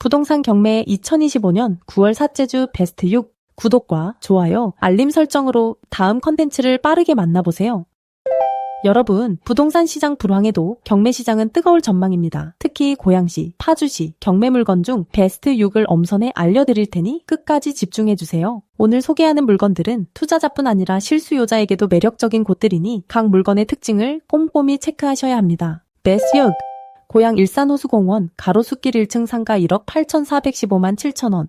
부동산 경매 2025년 9월 삿째주 베스트 6 구독과 좋아요, 알림 설정으로 다음 컨텐츠를 빠르게 만나보세요. 여러분, 부동산 시장 불황에도 경매 시장은 뜨거울 전망입니다. 특히 고양시, 파주시, 경매 물건 중 베스트 6을 엄선해 알려드릴 테니 끝까지 집중해주세요. 오늘 소개하는 물건들은 투자자뿐 아니라 실수요자에게도 매력적인 곳들이니 각 물건의 특징을 꼼꼼히 체크하셔야 합니다. 베스트 6 고양 일산호수공원 가로수길 1층 상가 1억 8,415만 7천원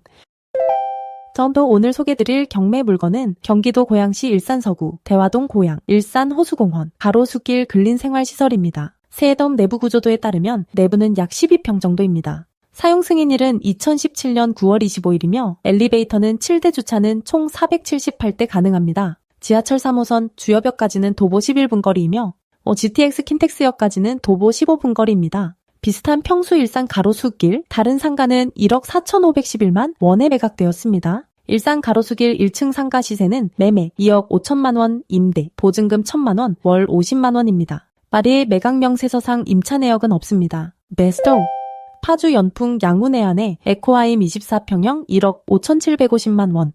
전도 오늘 소개드릴 경매 물건은 경기도 고양시 일산서구, 대화동 고양, 일산호수공원, 가로수길 근린생활시설입니다. 세덤 내부 구조도에 따르면 내부는 약 12평 정도입니다. 사용 승인일은 2017년 9월 25일이며 엘리베이터는 7대 주차는 총 478대 가능합니다. 지하철 3호선 주여역까지는 도보 11분 거리이며 GTX 킨텍스역까지는 도보 15분 거리입니다. 비슷한 평수 일산 가로수길, 다른 상가는 1억 4,511만 원에 매각되었습니다. 일산 가로수길 1층 상가 시세는 매매 2억 5천만 원, 임대, 보증금 1천만 원, 월 50만 원입니다. 파리의 매각 명세서상 임차 내역은 없습니다. 베스트 파주 연풍 양운 해안에 에코아임 24평형 1억 5,750만 원,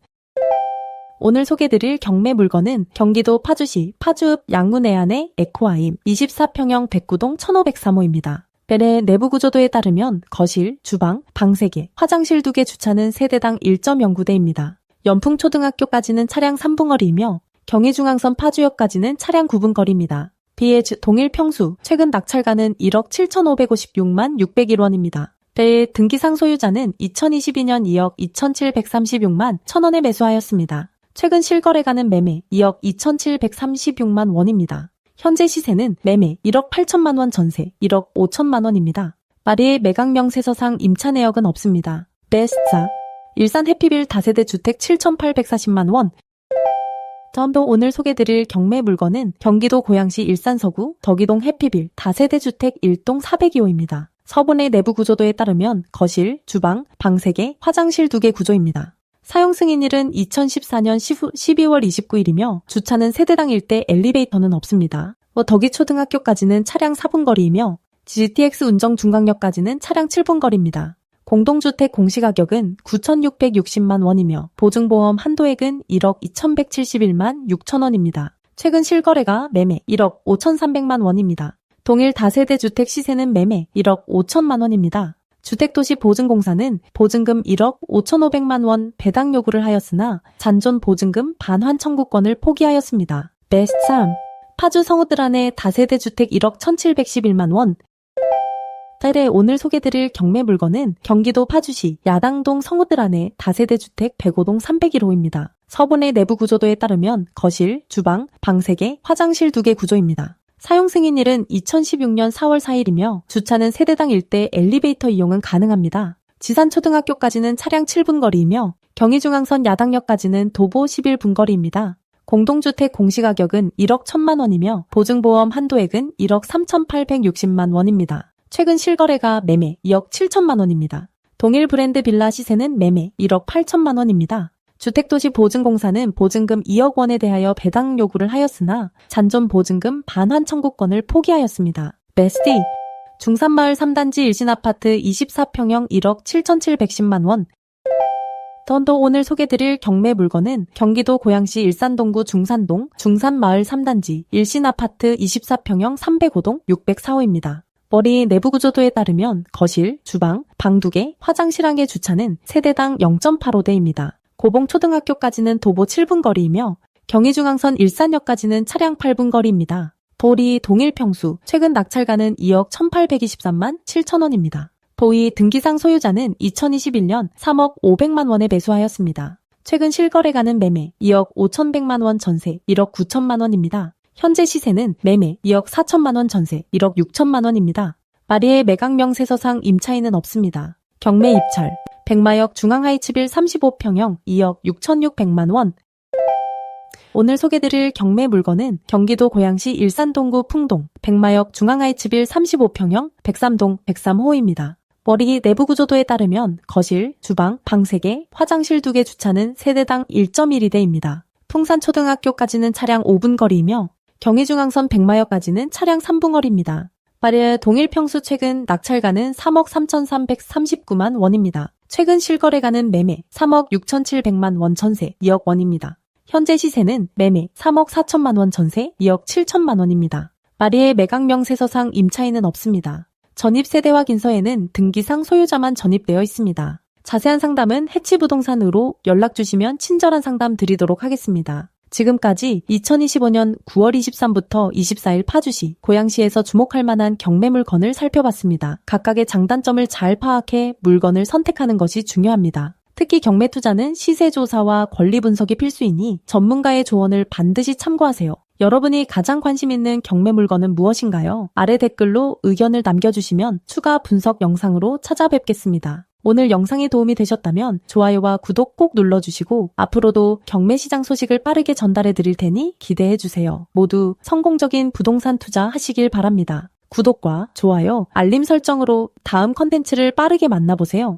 오늘 소개드릴 경매 물건은 경기도 파주시 파주읍 양문해안의 에코아임 24평형 109동 1503호입니다. 벨의 내부 구조도에 따르면 거실, 주방, 방 3개, 화장실 2개 주차는 세대당 1.09대입니다. 연풍초등학교까지는 차량 3분거리이며 경의중앙선 파주역까지는 차량 9분거리입니다. 비의 동일 평수, 최근 낙찰가는 1억 7,556만 601원입니다. 배의 등기상 소유자는 2022년 2억 2,736만 1천원에 매수하였습니다. 최근 실거래가는 매매 2억 2,736만 원입니다. 현재 시세는 매매 1억 8천만 원 전세 1억 5천만 원입니다. 마리의 매각 명세서상 임차 내역은 없습니다. 베스트사 일산 해피빌 다세대 주택 7,840만 원 전도 오늘 소개드릴 경매 물건은 경기도 고양시 일산서구 덕이동 해피빌 다세대 주택 1동 402호입니다. 서분의 내부 구조도에 따르면 거실, 주방, 방 3개, 화장실 2개 구조입니다. 사용 승인일은 2014년 12월 29일이며 주차는 세대당 일대 엘리베이터는 없습니다. 뭐 덕이 초등학교까지는 차량 4분 거리이며 GTX 운정 중강역까지는 차량 7분 거리입니다. 공동주택 공시가격은 9,660만 원이며 보증보험 한도액은 1억 2,171만 6천 원입니다. 최근 실거래가 매매 1억 5,300만 원입니다. 동일 다세대 주택 시세는 매매 1억 5천만 원입니다. 주택도시보증공사는 보증금 1억 5,500만 원 배당 요구를 하였으나 잔존 보증금 반환 청구권을 포기하였습니다. 베스트 3 파주 성우들 안에 다세대 주택 1억 1,711만 원 달에 오늘 소개드릴 경매 물건은 경기도 파주시 야당동 성우들 안에 다세대 주택 105동 301호입니다. 서분의 내부 구조도에 따르면 거실, 주방, 방 3개, 화장실 2개 구조입니다. 사용 승인일은 2016년 4월 4일이며 주차는 세대당 일대 엘리베이터 이용은 가능합니다. 지산초등학교까지는 차량 7분 거리이며 경의중앙선 야당역까지는 도보 11분 거리입니다. 공동주택 공시가격은 1억 1천만 원이며 보증보험 한도액은 1억 3,860만 원입니다. 최근 실거래가 매매 2억 7천만 원입니다. 동일 브랜드 빌라 시세는 매매 1억 8천만 원입니다. 주택도시 보증공사는 보증금 2억 원에 대하여 배당 요구를 하였으나 잔존 보증금 반환 청구권을 포기하였습니다. 베스티 중산마을 3단지 일신아파트 24평형 1억 7,710만 원 던도 오늘 소개드릴 경매 물건은 경기도 고양시 일산동구 중산동 중산마을 3단지 일신아파트 24평형 305동 604호입니다. 머리 내부 구조도에 따르면 거실, 주방, 방 2개, 화장실 1개 주차는 세대당 0.85대입니다. 고봉초등학교까지는 도보 7분 거리이며 경의중앙선 일산역까지는 차량 8분 거리입니다. 도리 동일 평수, 최근 낙찰가는 2억 1823만 7천원입니다. 도이 등기상 소유자는 2021년 3억 500만 원에 매수하였습니다. 최근 실거래가는 매매 2억 5천백만 원 전세 1억 9천만 원입니다. 현재 시세는 매매 2억 4천만 원 전세 1억 6천만 원입니다. 마리의 매각 명세서상 임차인은 없습니다. 경매 입찰 백마역 중앙하이츠빌 35평형 2억 6,600만 원. 오늘 소개드릴 경매 물건은 경기도 고양시 일산동구 풍동 백마역 중앙하이츠빌 35평형 103동 103호입니다. 머리 내부 구조도에 따르면 거실, 주방, 방 3개, 화장실 2개 주차는 세대당 1.12대입니다. 풍산초등학교까지는 차량 5분 거리이며 경의중앙선 백마역까지는 차량 3분 거리입니다. 파리의 동일 평수 최근 낙찰가는 3억 3,339만 원입니다. 최근 실거래가는 매매 3억 6,700만 원 전세 2억 원입니다. 현재 시세는 매매 3억 4천만 원 전세 2억 7천만 원입니다. 파리의 매각 명세서상 임차인은 없습니다. 전입 세대 확인서에는 등기상 소유자만 전입되어 있습니다. 자세한 상담은 해치부동산으로 연락 주시면 친절한 상담 드리도록 하겠습니다. 지금까지 2025년 9월 23부터 24일 파주시, 고양시에서 주목할 만한 경매 물건을 살펴봤습니다. 각각의 장단점을 잘 파악해 물건을 선택하는 것이 중요합니다. 특히 경매 투자는 시세 조사와 권리 분석이 필수이니 전문가의 조언을 반드시 참고하세요. 여러분이 가장 관심 있는 경매 물건은 무엇인가요? 아래 댓글로 의견을 남겨주시면 추가 분석 영상으로 찾아뵙겠습니다. 오늘 영상이 도움이 되셨다면 좋아요와 구독 꼭 눌러주시고 앞으로도 경매 시장 소식을 빠르게 전달해 드릴 테니 기대해 주세요. 모두 성공적인 부동산 투자 하시길 바랍니다. 구독과 좋아요, 알림 설정으로 다음 컨텐츠를 빠르게 만나보세요.